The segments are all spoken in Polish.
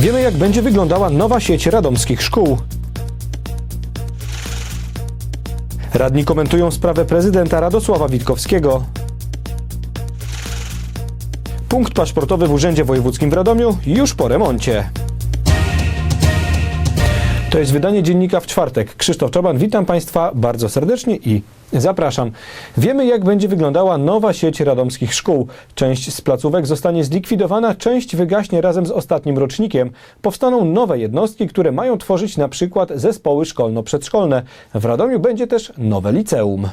Wiemy, jak będzie wyglądała nowa sieć radomskich szkół. Radni komentują sprawę prezydenta Radosława Witkowskiego. Punkt paszportowy w Urzędzie Wojewódzkim w Radomiu już po remoncie. To jest wydanie dziennika w czwartek. Krzysztof Czoban, witam Państwa bardzo serdecznie i zapraszam. Wiemy, jak będzie wyglądała nowa sieć radomskich szkół. Część z placówek zostanie zlikwidowana, część wygaśnie razem z ostatnim rocznikiem. Powstaną nowe jednostki, które mają tworzyć na przykład zespoły szkolno-przedszkolne. W Radomiu będzie też nowe liceum.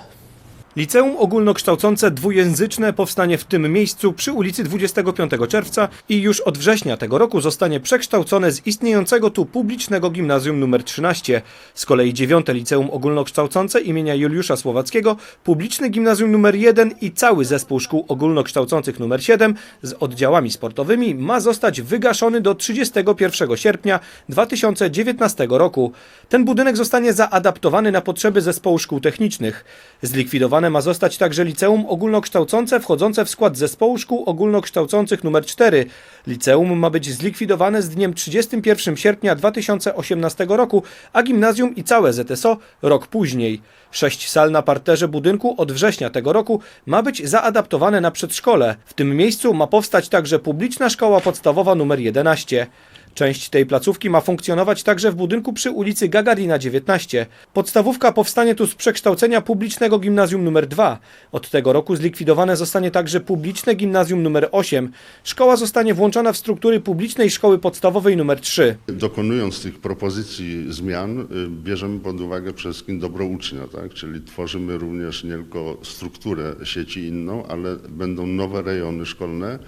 Liceum ogólnokształcące dwujęzyczne powstanie w tym miejscu przy ulicy 25 czerwca i już od września tego roku zostanie przekształcone z istniejącego tu publicznego gimnazjum nr 13. Z kolei dziewiąte liceum ogólnokształcące imienia Juliusza Słowackiego, publiczny gimnazjum nr 1 i cały zespół szkół ogólnokształcących nr 7 z oddziałami sportowymi ma zostać wygaszony do 31 sierpnia 2019 roku. Ten budynek zostanie zaadaptowany na potrzeby zespołu szkół technicznych. Ma zostać także liceum ogólnokształcące wchodzące w skład zespołu szkół ogólnokształcących nr 4. Liceum ma być zlikwidowane z dniem 31 sierpnia 2018 roku, a gimnazjum i całe ZSO rok później. Sześć sal na parterze budynku od września tego roku ma być zaadaptowane na przedszkole. W tym miejscu ma powstać także publiczna szkoła podstawowa nr 11. Część tej placówki ma funkcjonować także w budynku przy ulicy Gagarina 19. Podstawówka powstanie tu z przekształcenia publicznego gimnazjum nr 2. Od tego roku zlikwidowane zostanie także publiczne gimnazjum nr 8. Szkoła zostanie włączona w struktury publicznej szkoły podstawowej nr 3. Dokonując tych propozycji zmian, y, bierzemy pod uwagę przede wszystkim dobro ucznia, tak? czyli tworzymy również nie tylko strukturę sieci inną, ale będą nowe rejony szkolne,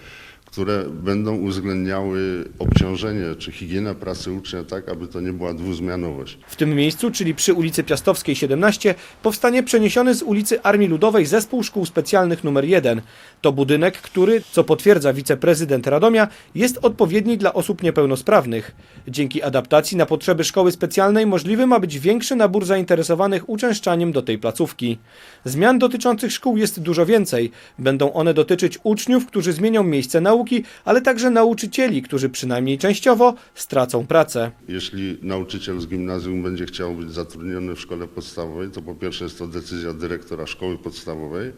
które będą uwzględniały obciążenie czy higienę pracy ucznia tak, aby to nie była dwuzmianowość. W tym miejscu, czyli przy ulicy Piastowskiej 17, powstanie przeniesiony z ulicy Armii Ludowej Zespół Szkół Specjalnych nr 1. To budynek, który, co potwierdza wiceprezydent Radomia, jest odpowiedni dla osób niepełnosprawnych. Dzięki adaptacji na potrzeby szkoły specjalnej możliwy ma być większy nabór zainteresowanych uczęszczaniem do tej placówki. Zmian dotyczących szkół jest dużo więcej. Będą one dotyczyć uczniów, którzy zmienią miejsce nauki, ale także nauczycieli, którzy przynajmniej częściowo stracą pracę. Jeśli nauczyciel z gimnazjum będzie chciał być zatrudniony w szkole podstawowej, to po pierwsze jest to decyzja dyrektora szkoły podstawowej,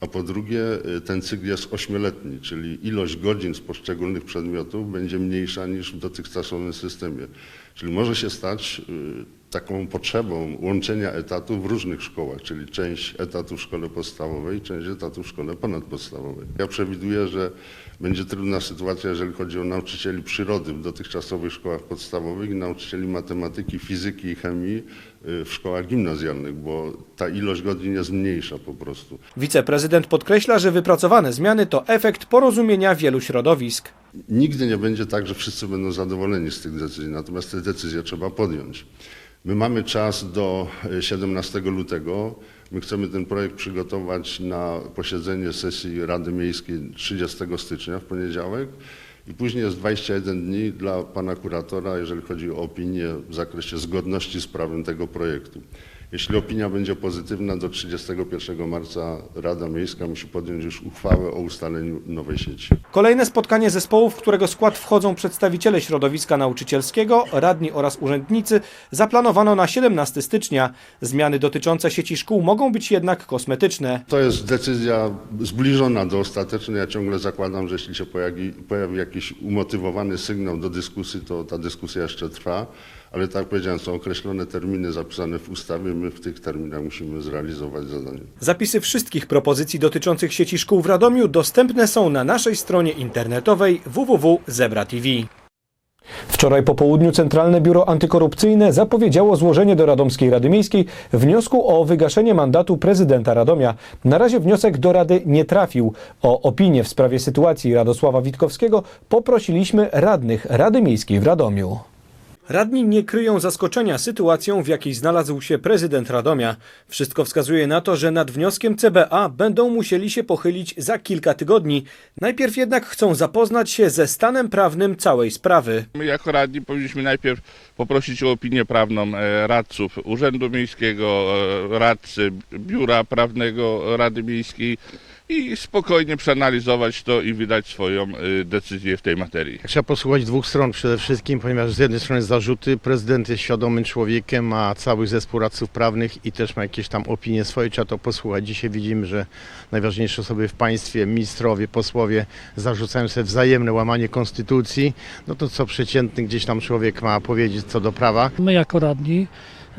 a po drugie y, ten cykl jest ośmioletni, czyli ilość godzin z poszczególnych przedmiotów będzie mniejsza niż w dotychczasowym systemie. Czyli może się stać y, taką potrzebą łączenia etatów w różnych szkołach, czyli część etatów w szkole podstawowej, część etatów w szkole ponadpodstawowej. Ja przewiduję, że będzie trudna sytuacja, jeżeli chodzi o nauczycieli przyrody w dotychczasowych szkołach podstawowych i nauczycieli matematyki, fizyki i chemii y, w szkołach gimnazjalnych, bo ta ilość godzin jest mniejsza po prostu. Wiceprezydent podkreśla, że wypracowane zmiany to efekt porozumienia wielu środowisk. Nigdy nie będzie tak, że wszyscy będą zadowoleni z tych decyzji, natomiast te decyzje trzeba podjąć. My mamy czas do e, 17 lutego. My chcemy ten projekt przygotować na posiedzenie sesji Rady Miejskiej 30 stycznia w poniedziałek i później jest 21 dni dla pana kuratora, jeżeli chodzi o opinię w zakresie zgodności z prawem tego projektu. Jeśli opinia będzie pozytywna, do 31 marca Rada Miejska musi podjąć już uchwałę o ustaleniu nowej sieci. Kolejne spotkanie zespołu, w którego skład wchodzą przedstawiciele środowiska nauczycielskiego, radni oraz urzędnicy, zaplanowano na 17 stycznia. Zmiany dotyczące sieci szkół mogą być jednak kosmetyczne. To jest decyzja zbliżona do ostatecznej. Ja ciągle zakładam, że jeśli się pojawi, pojawi jakiś umotywowany sygnał do dyskusji, to ta dyskusja jeszcze trwa. Ale tak jak powiedziałem, są określone terminy zapisane w ustawie. My w tych terminach musimy zrealizować zadanie. Zapisy wszystkich propozycji dotyczących sieci szkół w Radomiu dostępne są na naszej stronie internetowej www.zebra.tv. Wczoraj po południu Centralne Biuro Antykorupcyjne zapowiedziało złożenie do Radomskiej Rady Miejskiej wniosku o wygaszenie mandatu prezydenta Radomia. Na razie wniosek do Rady nie trafił. O opinię w sprawie sytuacji Radosława Witkowskiego poprosiliśmy radnych Rady Miejskiej w Radomiu. Radni nie kryją zaskoczenia sytuacją, w jakiej znalazł się prezydent Radomia. Wszystko wskazuje na to, że nad wnioskiem CBA będą musieli się pochylić za kilka tygodni. Najpierw jednak chcą zapoznać się ze stanem prawnym całej sprawy. My jako radni powinniśmy najpierw poprosić o opinię prawną e, radców Urzędu Miejskiego, e, radcy Biura Prawnego Rady Miejskiej i spokojnie przeanalizować to i wydać swoją y, decyzję w tej materii. Trzeba posłuchać dwóch stron przede wszystkim, ponieważ z jednej strony zarzuty, prezydent jest świadomym człowiekiem, ma cały zespół radców prawnych i też ma jakieś tam opinie swoje, trzeba to posłuchać. Dzisiaj widzimy, że najważniejsze osoby w państwie, ministrowie, posłowie zarzucają sobie wzajemne łamanie konstytucji. No to co przeciętny gdzieś tam człowiek ma powiedzieć co do prawa. My jako radni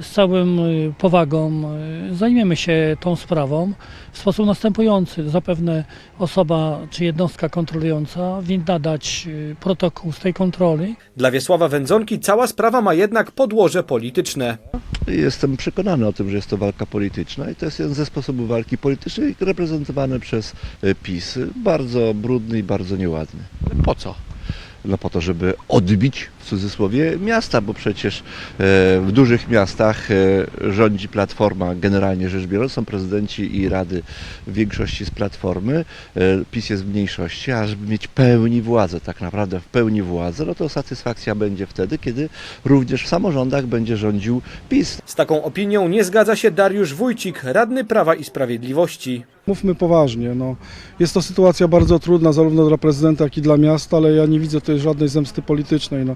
z całym y, powagą y, zajmiemy się tą sprawą w sposób następujący. Zapewne osoba czy jednostka kontrolująca winna dać y, protokół z tej kontroli Dla Wiesława Wędzonki cała sprawa ma jednak podłoże polityczne. Jestem przekonany o tym, że jest to walka polityczna i to jest jeden ze sposobów walki politycznej reprezentowany przez PiS. Bardzo brudny i bardzo nieładny. Po co? No po to, żeby odbić w cudzysłowie miasta, bo przecież e, w dużych miastach e, rządzi Platforma, generalnie rzecz biorąc, są prezydenci i rady w większości z Platformy, e, PiS jest w mniejszości, a żeby mieć pełni władzę, tak naprawdę w pełni władzę, no to satysfakcja będzie wtedy, kiedy również w samorządach będzie rządził PiS. Z taką opinią nie zgadza się Dariusz Wójcik, radny Prawa i Sprawiedliwości. Mówmy poważnie, no. jest to sytuacja bardzo trudna zarówno dla prezydenta, jak i dla miasta, ale ja nie widzę tutaj żadnej zemsty politycznej. No.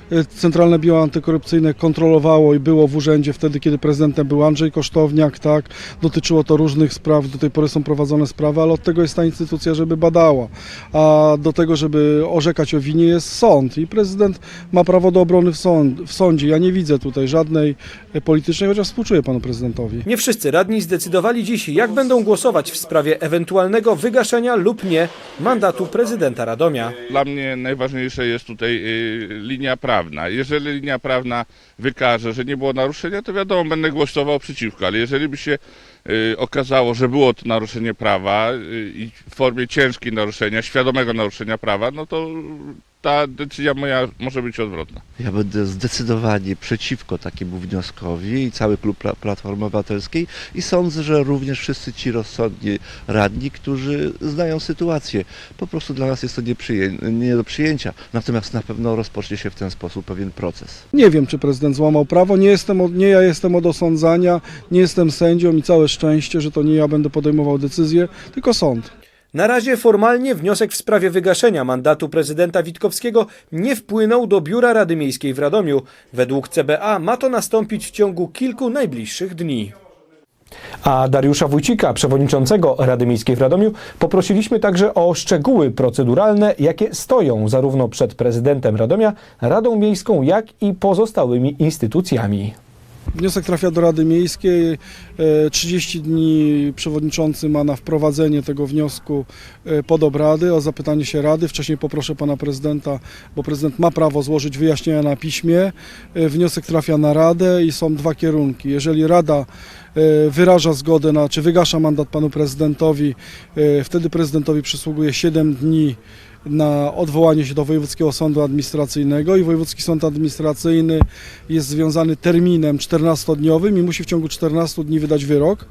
Centralne Biuro Antykorupcyjne kontrolowało i było w urzędzie wtedy, kiedy prezydentem był Andrzej Kosztowniak, tak, dotyczyło to różnych spraw, do tej pory są prowadzone sprawy, ale od tego jest ta instytucja, żeby badała, a do tego, żeby orzekać o winie jest sąd i prezydent ma prawo do obrony w, sąd, w sądzie. Ja nie widzę tutaj żadnej y, politycznej, chociaż współczuję panu prezydentowi. Nie wszyscy radni zdecydowali dziś, jak będą głosować w sprawie ewentualnego wygaszenia lub nie mandatu prezydenta Radomia. Dla mnie najważniejsza jest tutaj y, linia prawna. Jeżeli linia prawna wykaże, że nie było naruszenia, to wiadomo, będę głosował przeciwko, ale jeżeli by się y, okazało, że było to naruszenie prawa y, i w formie ciężkiej naruszenia, świadomego naruszenia prawa, no to ta decyzja moja może być odwrotna. Ja będę zdecydowanie przeciwko takiemu wnioskowi i cały klub Pla- Platformy Obywatelskiej i sądzę, że również wszyscy ci rozsądni radni, którzy znają sytuację. Po prostu dla nas jest to nieprzyję- nie do przyjęcia. Natomiast na pewno rozpocznie się w ten sposób pewien proces. Nie wiem, czy prezydent złamał prawo. Nie, jestem od, nie ja jestem od osądzania, nie jestem sędzią i całe szczęście, że to nie ja będę podejmował decyzję, tylko sąd. Na razie formalnie wniosek w sprawie wygaszenia mandatu prezydenta Witkowskiego nie wpłynął do Biura Rady Miejskiej w Radomiu. Według CBA ma to nastąpić w ciągu kilku najbliższych dni. A Dariusza Wójcika, przewodniczącego Rady Miejskiej w Radomiu, poprosiliśmy także o szczegóły proceduralne, jakie stoją zarówno przed prezydentem Radomia, Radą Miejską, jak i pozostałymi instytucjami. Wniosek trafia do Rady Miejskiej. E, 30 dni przewodniczący ma na wprowadzenie tego wniosku e, pod obrady, o zapytanie się Rady. Wcześniej poproszę pana prezydenta, bo prezydent ma prawo złożyć wyjaśnienia na piśmie. E, Wniosek trafia na Radę i są dwa kierunki. Jeżeli Rada e, wyraża zgodę na, czy wygasza mandat panu prezydentowi, e, wtedy prezydentowi przysługuje 7 dni na odwołanie się do Wojewódzkiego Sądu Administracyjnego i Wojewódzki Sąd Administracyjny jest związany terminem 14-dniowym i musi w ciągu 14 dni wydać wyrok.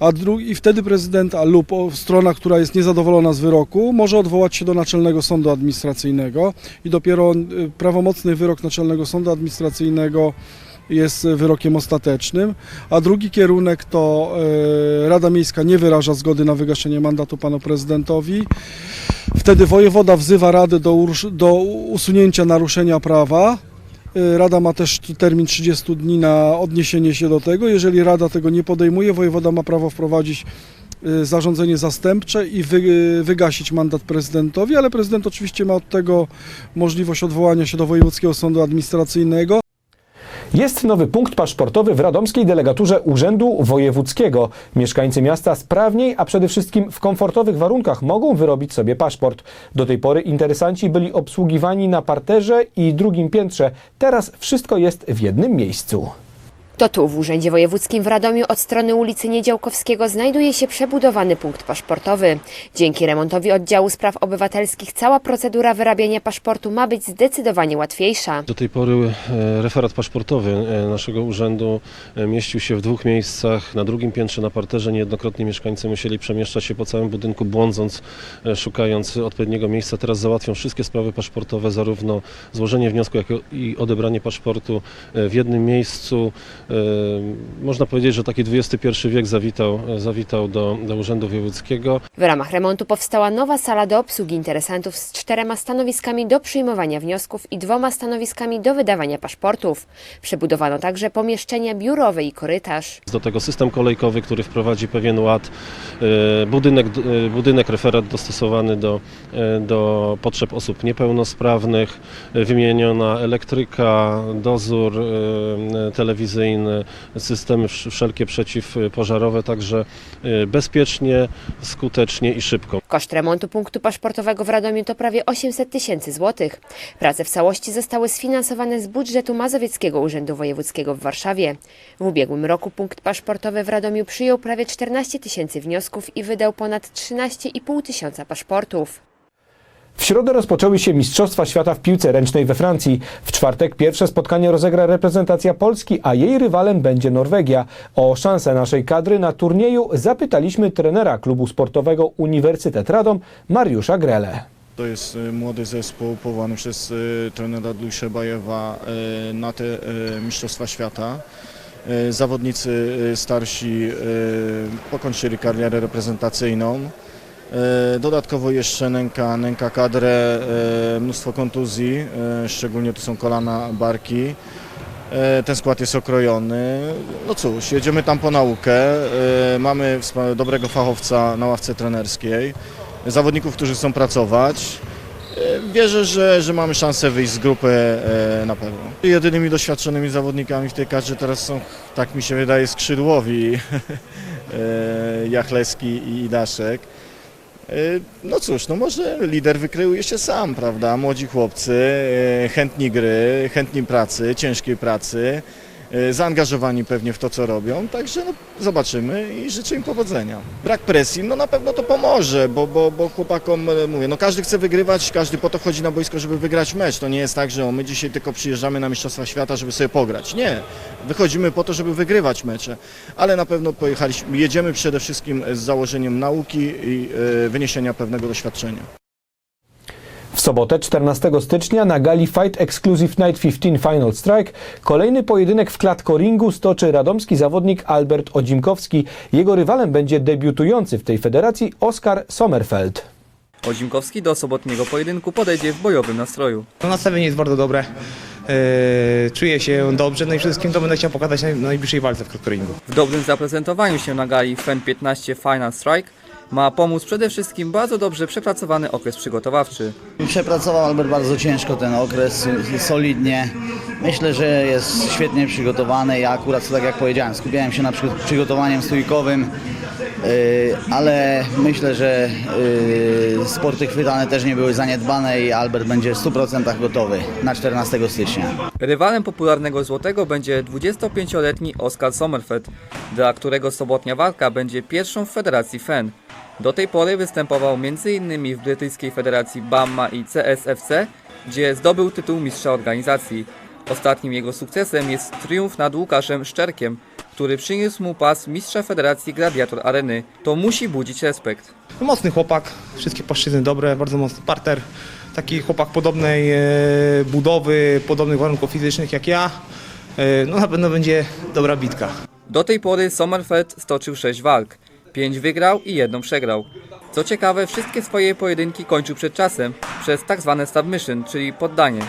A dru- I wtedy prezydent lub strona, która jest niezadowolona z wyroku, może odwołać się do Naczelnego Sądu Administracyjnego i dopiero y, prawomocny wyrok Naczelnego Sądu Administracyjnego jest wyrokiem ostatecznym, a drugi kierunek to e, Rada Miejska nie wyraża zgody na wygaszenie mandatu panu prezydentowi. Wtedy wojewoda wzywa Radę do, do usunięcia naruszenia prawa. E, Rada ma też termin 30 dni na odniesienie się do tego. Jeżeli Rada tego nie podejmuje, wojewoda ma prawo wprowadzić e, zarządzenie zastępcze i wy, wygasić mandat prezydentowi, ale prezydent oczywiście ma od tego możliwość odwołania się do Wojewódzkiego Sądu Administracyjnego. Jest nowy punkt paszportowy w radomskiej delegaturze Urzędu Wojewódzkiego. Mieszkańcy miasta sprawniej, a przede wszystkim w komfortowych warunkach mogą wyrobić sobie paszport. Do tej pory interesanci byli obsługiwani na parterze i drugim piętrze. Teraz wszystko jest w jednym miejscu. To tu, w Urzędzie Wojewódzkim w Radomiu, od strony ulicy Niedziałkowskiego, znajduje się przebudowany punkt paszportowy. Dzięki remontowi oddziału spraw obywatelskich cała procedura wyrabiania paszportu ma być zdecydowanie łatwiejsza. Do tej pory e, referat paszportowy e, naszego urzędu e, mieścił się w dwóch miejscach. Na drugim piętrze na parterze niejednokrotnie mieszkańcy musieli przemieszczać się po całym budynku, błądząc, szukając odpowiedniego miejsca. Teraz załatwią wszystkie sprawy paszportowe, zarówno złożenie wniosku, jak i odebranie paszportu w jednym miejscu. Można powiedzieć, że taki XXI wiek zawitał, zawitał do, do Urzędu Wojewódzkiego. W ramach remontu powstała nowa sala do obsługi interesantów z czterema stanowiskami do przyjmowania wniosków i dwoma stanowiskami do wydawania paszportów. Przebudowano także pomieszczenia biurowe i korytarz. Do tego system kolejkowy, który wprowadzi pewien ład, e, budynek, e, budynek referat dostosowany do, e, do potrzeb osób niepełnosprawnych, wymieniona elektryka, dozór e, telewizyjny, systemy wsz- wszelkie przeciwpożarowe, także e, bezpiecznie, skutecznie i szybko. Koszt remontu punktu paszportowego w Radomiu to prawie 800 tysięcy złotych. Prace w całości zostały sfinansowane z budżetu Mazowieckiego Urzędu Wojewódzkiego w Warszawie. W ubiegłym roku punkt paszportowy w Radomiu przyjął prawie 14 tysięcy wniosków i wydał ponad 13,5 tysiąca paszportów. W środę rozpoczęły się Mistrzostwa Świata w piłce ręcznej we Francji. W czwartek pierwsze spotkanie rozegra reprezentacja Polski, a jej rywalem będzie Norwegia. O szansę naszej kadry na turnieju zapytaliśmy trenera klubu sportowego Uniwersytet Radom Mariusza Grele. To jest y, młody zespół powołany przez y, trenera Dujsze Bajewa y, na te Mistrzostwa Świata. Zawodnicy starsi pokończyli karierę reprezentacyjną. Y, Dodatkowo jeszcze nęka, nęka kadrę, y, mnóstwo kontuzji, y, szczególnie to są kolana, barki. Ten skład jest okrojony. No cóż, jedziemy tam po naukę. Mamy dobrego fachowca na ławce trenerskiej zawodników, którzy chcą pracować. E, Wierzę, że, że mamy szansę wyjść z grupy e, na pewno. Jedynymi doświadczonymi zawodnikami w tej kadrze teraz są, tak mi się wydaje, skrzydłowi e, Jachleski i Daszek. E, No cóż, no może lider wykreuje się sam, prawda? Młodzi chłopcy, e, chętni gry, chętni pracy, ciężkiej pracy, zaangażowani pewnie w to, co robią, także no, zobaczymy i życzę im powodzenia. Brak presji, no na pewno to pomoże, bo, bo, bo chłopakom e, mówię, no każdy chce wygrywać, każdy po to chodzi na boisko, żeby wygrać mecz. To nie jest tak, że o, my dzisiaj tylko przyjeżdżamy na Mistrzostwa Świata, żeby sobie pograć. Nie, wychodzimy po to, żeby wygrywać mecze, ale na pewno pojechaliśmy, jedziemy przede wszystkim z założeniem nauki i e, wyniesienia pewnego doświadczenia. W sobotę 14 stycznia na gali Fight Exclusive Night 15 Final Strike kolejny pojedynek w klatkoringu stoczy radomski zawodnik Albert Odzimkowski. Jego rywalem będzie debiutujący w tej federacji Oskar Sommerfeld. Odzimkowski do sobotniego pojedynku podejdzie w bojowym nastroju. No, nastawienie jest bardzo dobre. Eee, czuję się dobrze, no i przede wszystkim to będę chciał pokazać na na najbliższej walce w klatkoringu. W dobrym zaprezentowaniu się na gali FEN 15 Final Strike ma pomóc przede wszystkim bardzo dobrze przepracowany okres przygotowawczy. Przepracował Albert bardzo ciężko ten okres, solidnie. Myślę, że jest świetnie przygotowany. Ja akurat, tak jak powiedziałem, skupiałem się na przy- przygotowaniem stójkowym, yy, ale myślę, że yy, sporty chwytane też nie były zaniedbane i Albert będzie w 100% gotowy na 14 stycznia. Rywalem popularnego złotego będzie 25-letni Oskar Sommerfeld, dla którego sobotnia walka będzie pierwszą w federacji FEN. Do tej pory występował m.in. w brytyjskiej federacji BAMMA i CSFC, gdzie zdobył tytuł mistrza organizacji. Ostatnim jego sukcesem jest triumf nad Łukaszem Szczerkiem, który przyniósł mu pas mistrza federacji Gladiator Areny. To musi budzić respekt. Mocny chłopak, wszystkie płaszczyzny dobre, bardzo mocny parter. Taki chłopak podobnej e, budowy, podobnych warunków fizycznych jak ja. E, no na pewno będzie dobra bitka. Do tej pory Sommerfeld stoczył 6 walk. 5 wygrał i jedną przegrał. Co ciekawe, wszystkie swoje pojedynki kończył przed czasem przez tak zwane submission, czyli poddanie.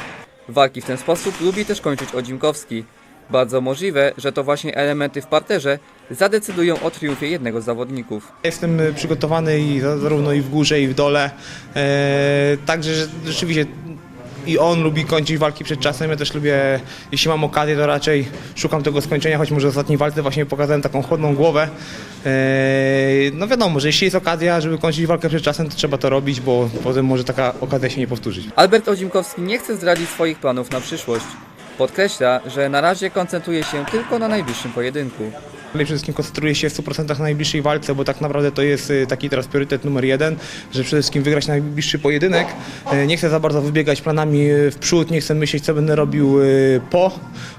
Walki w ten sposób lubi też kończyć Odzimkowski. Bardzo możliwe, że to właśnie elementy w parterze zadecydują o triumfie jednego z zawodników. Jestem e, przygotowany i za- zarówno i w górze i w dole. E, także że rzeczywiście i on lubi kończyć walki przed czasem. Ja też lubię, jeśli mam okazję, to raczej szukam tego skończenia, choć może w ostatniej walce właśnie pokazałem taką chłodną głowę. E, no wiadomo, że jeśli jest okazja, żeby kończyć walkę przed czasem, to trzeba to robić, bo potem może taka okazja się nie powtórzyć. Albert Odzimkowski nie chce zdradzić swoich planów na przyszłość. Podkreśla, że na razie koncentruje się tylko na najbliższym pojedynku. Przede wszystkim koncentruję się w 100% na najbliższej walce, bo tak naprawdę to jest y, taki teraz priorytet numer jeden, że przede wszystkim wygrać najbliższy pojedynek. Y, Nie chcę za bardzo wybiegać planami y, w przód, nie chcę myśleć, co będę robił po.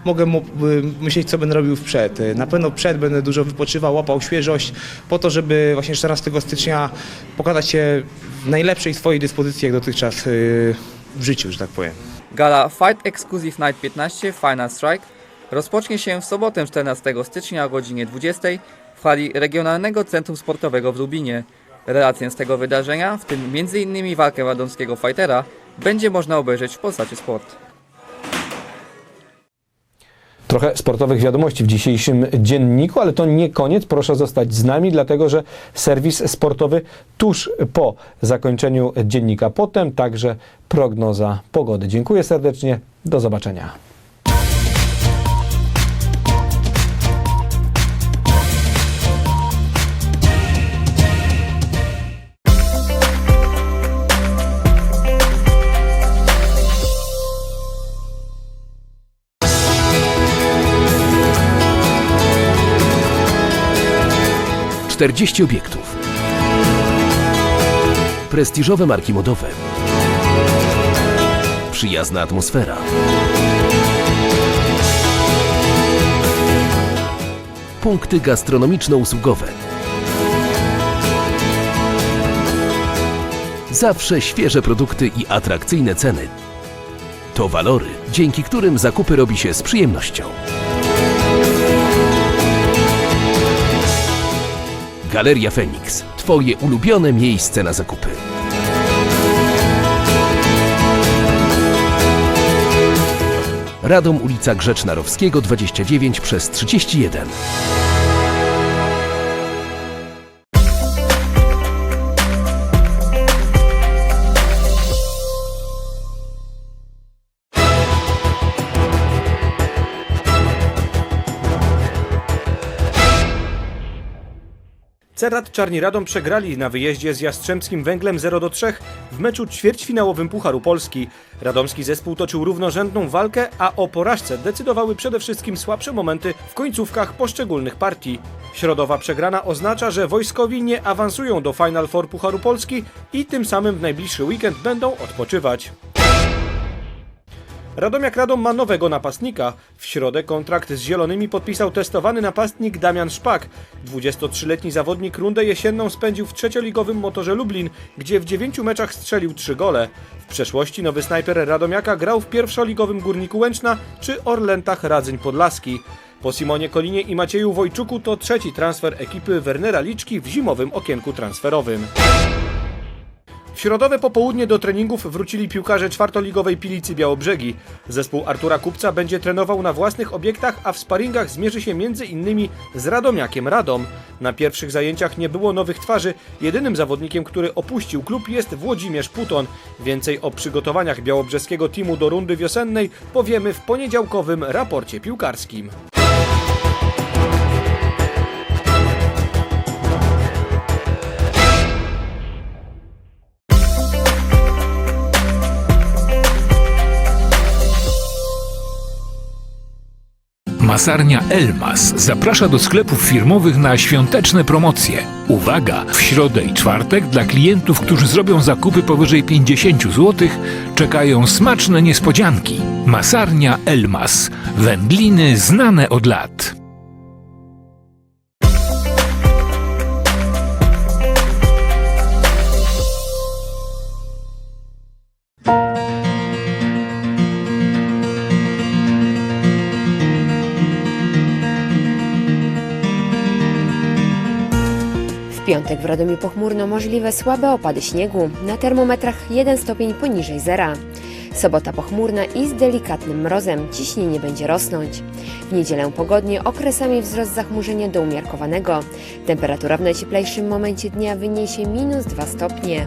Mogę myśleć, co będę robił w przed. Na pewno przed będę dużo wypoczywał, łapał świeżość, po to, żeby właśnie 14 stycznia pokazać się w najlepszej swojej dyspozycji, jak dotychczas w życiu, że tak powiem. Gala Fight Exclusive Night 15 Final Strike rozpocznie się w sobotę 14 stycznia o godzinie 20 w hali Regionalnego Centrum Sportowego w Lubinie. Relację z tego wydarzenia, w tym m.in. walkę radomskiego fightera, będzie można obejrzeć w Polsacie Sport. Trochę sportowych wiadomości w dzisiejszym dzienniku, ale to nie koniec. Proszę zostać z nami, dlatego że serwis sportowy tuż po zakończeniu dziennika. Potem także prognoza pogody. Dziękuję serdecznie. Do zobaczenia. Czterdzieści obiektów. Prestiżowe marki modowe. Przyjazna atmosfera. Punkty gastronomiczno-usługowe. Zawsze świeże produkty i atrakcyjne ceny. To walory, dzięki którym zakupy robi się z przyjemnością. Galeria Fenix. Twoje ulubione miejsce na zakupy. Radom ulica Grzeczna Rowskiego 29 przez 31. Cerat Czarni Radom przegrali na wyjeździe z Jastrzębskim Węglem 0 do 3 w meczu ćwierćfinałowym Pucharu Polski. Radomski zespół toczył równorzędną walkę, a o porażce decydowały przede wszystkim słabsze momenty w końcówkach poszczególnych partii. Środowa przegrana oznacza, że wojskowi nie awansują do Final Four Pucharu Polski i tym samym w najbliższy weekend będą odpoczywać. Radomiak Radom ma nowego napastnika. W środę kontrakt z Zielonymi podpisał testowany napastnik Damian Szpak. 23-letni zawodnik rundę jesienną spędził w trzecioligowym motorze Lublin, gdzie w 9 meczach strzelił 3 gole. W przeszłości nowy snajper Radomiaka grał w pierwszoligowym Górniku Łęczna czy Orlentach Radzyń Podlaski. Po Simonie Kolinie i Macieju Wojczuku to trzeci transfer ekipy Wernera Liczki w zimowym okienku transferowym. W środowe popołudnie do treningów wrócili piłkarze czwartoligowej Pilicy Białobrzegi. Zespół Artura Kupca będzie trenował na własnych obiektach, a w sparingach zmierzy się m.in. z Radomiakiem Radom. Na pierwszych zajęciach nie było nowych twarzy. Jedynym zawodnikiem, który opuścił klub jest Włodzimierz Puton. Więcej o przygotowaniach białobrzeskiego teamu do rundy wiosennej powiemy w poniedziałkowym raporcie piłkarskim. Masarnia Elmas zaprasza do sklepów firmowych na świąteczne promocje. Uwaga! W środę i czwartek dla klientów, którzy zrobią zakupy powyżej 50 zł, czekają smaczne niespodzianki. Masarnia Elmas. Wędliny znane od lat. W piątek w Radomiu pochmurno możliwe słabe opady śniegu, na termometrach 1 stopień poniżej zera. Sobota pochmurna i z delikatnym mrozem, ciśnienie będzie rosnąć. W niedzielę pogodnie, okresami wzrost zachmurzenia do umiarkowanego. Temperatura w najcieplejszym momencie dnia wyniesie minus 2 stopnie.